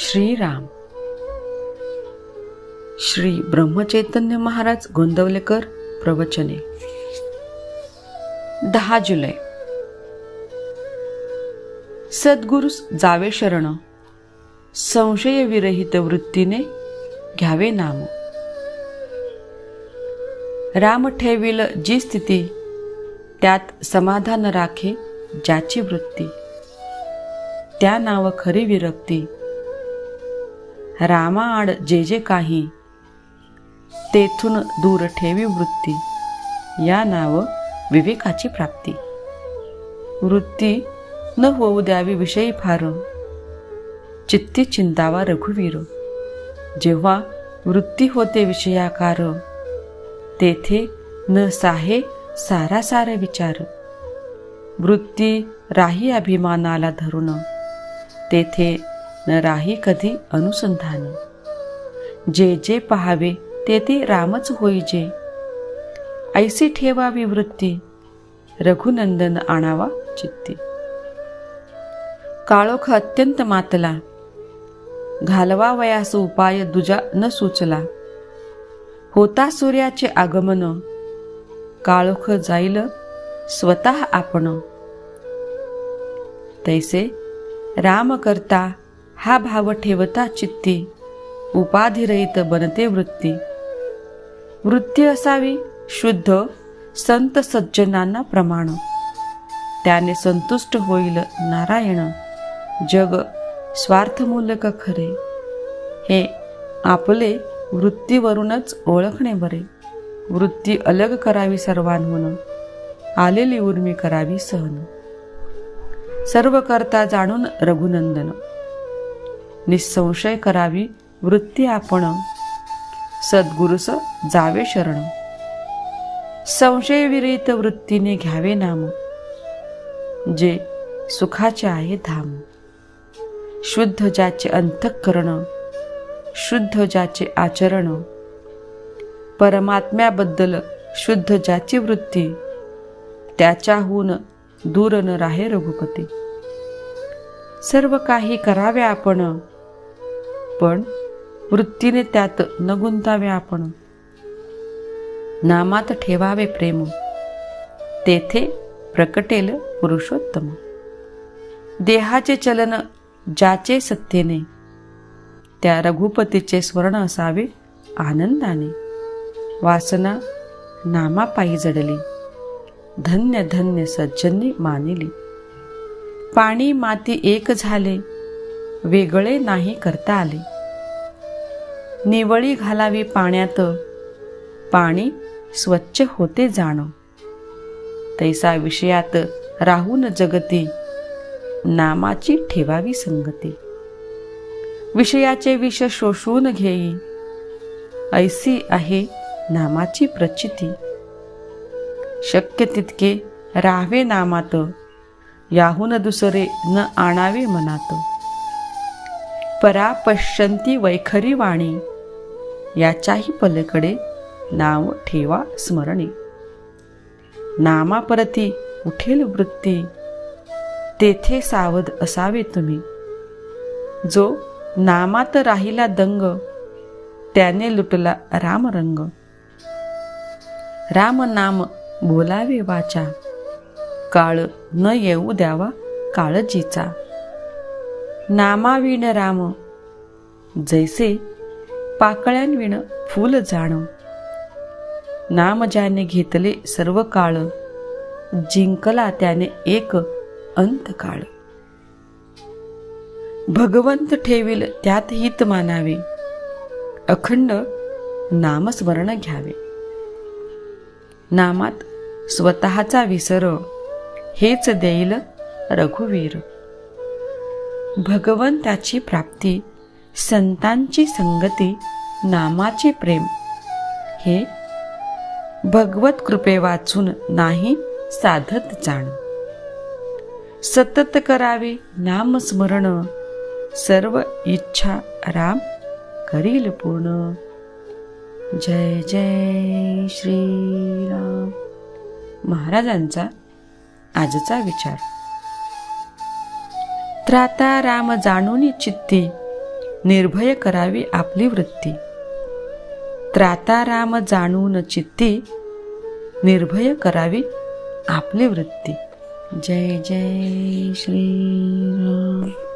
श्रीराम. श्री ब्रह्मचैतन्य महाराज गोंदवलेकर प्रवचने. दहा जुलै. सद्गुरुस जावे शरण. संशयविरहित वृत्तीने घ्यावे नाम. राम ठेविल जी स्थिती त्यात समाधान राखे ज्याची वृत्ती. त्या नाव खरी विरक्ती. रामाआड जे जे काही तेथून दूर ठेवी वृत्ती. या नाव विवेकाची प्राप्ती. वृत्ती न होऊ द्यावी विषयी फार. चित्ती चिंतावा रघुवीर. जेव्हा वृत्ती होते विषयाकार तेथे न साहे सारा सारासार विचार. वृत्ती राही अभिमानाला धरून तेथे न राही कधी अनुसंधान. जे जे पहावे ते ते रामच होईजे. ऐसी ठेवावी वृत्ती रघुनंदन आणावा चित्ती. काळोख अत्यंत मातला. घालवा वयास उपाय दुजा न सुचला. होता सूर्याचे आगमन. काळोख जाईल स्वतः आपण. तैसे राम करता हा भाव ठेवता चित्ती. उपाधिरहित बनते वृत्ती. वृत्ती असावी शुद्ध संत सज्जनांना प्रमाण. त्याने संतुष्ट होईल नारायण. जग स्वार्थमूलक खरे. हे आपले वृत्तीवरूनच ओळखणे बरे. वृत्ती अलग करावी सर्वांहून. आलेली उर्मी करावी सहन. सर्व करता जाणून रघुनंदन. निसंशय करावी वृत्ती आपण. सद्गुरुस जावे शरण. संशयविरहित वृत्तीने घ्यावे नाम. जे सुखाचे आहे धाम. शुद्ध ज्याचे अंतःकरण शुद्ध ज्याचे आचरण परमात्म्याबद्दल शुद्ध ज्याची वृत्ती त्याच्याहून दूर न राहे रघुपती. सर्व काही करावे आपण. पण वृत्तीने त्यात न गुंतावे आपण. नामात ठेवावे प्रेम. तेथे प्रकटेल पुरुषोत्तम. देहाचे चलन ज्याचे सत्तेने त्या रघुपतीचे स्वर्ण असावे आनंदाने. वासना नामापायी जडली. धन्य धन्य सज्जनी मानिली. पाणी माती एक झाले. वेगळे नाही करता आले. निवळी घालावी पाण्यात पाणी स्वच्छ होते जाणं. तैसा विषयात राहून जगती नामाची ठेवावी संगती. विषयाचे विष शोषून घेई ऐसी आहे नामाची प्रचिती. शक्य तितके राहावे नामात याहून दुसरे न आणावे मनात. परापश्यंती वैखरी वाणी. याच्याही पलीकडे नाव ठेवा स्मरणे. नामापरती उठेल वृत्ती. तेथे सावध असावे तुम्ही. जो नामात राहिला दंग त्याने लुटला रामरंग. राम नाम बोलावे वाचा. काळ न येऊ द्यावा काळजीचा. नामाविण राम. जैसे पाकळ्यांविण फूल जाण. नाम ज्याने घेतले सर्व काळ जिंकला त्याने एक अंतकाळ भगवंत ठेवील त्यात हित मानावे अखंड नामस्मरण घ्यावे. नामात स्वतःचा विसर हेच देईल रघुवीर. भगवंताची प्राप्ती संतांची संगती नामाचे प्रेम. हे भगवत कृपे वाचून नाही साधत जाण. सतत करावे नामस्मरण सर्व इच्छा राम करील पूर्ण. जय जय श्रीराम. महाराजांचा आजचा विचार. त्राता राम जाणून चित्ती. निर्भय करावी आपली वृत्ती. त्राता राम जाणून चित्ती. निर्भय करावी आपली वृत्ती. जय जय श्रीराम.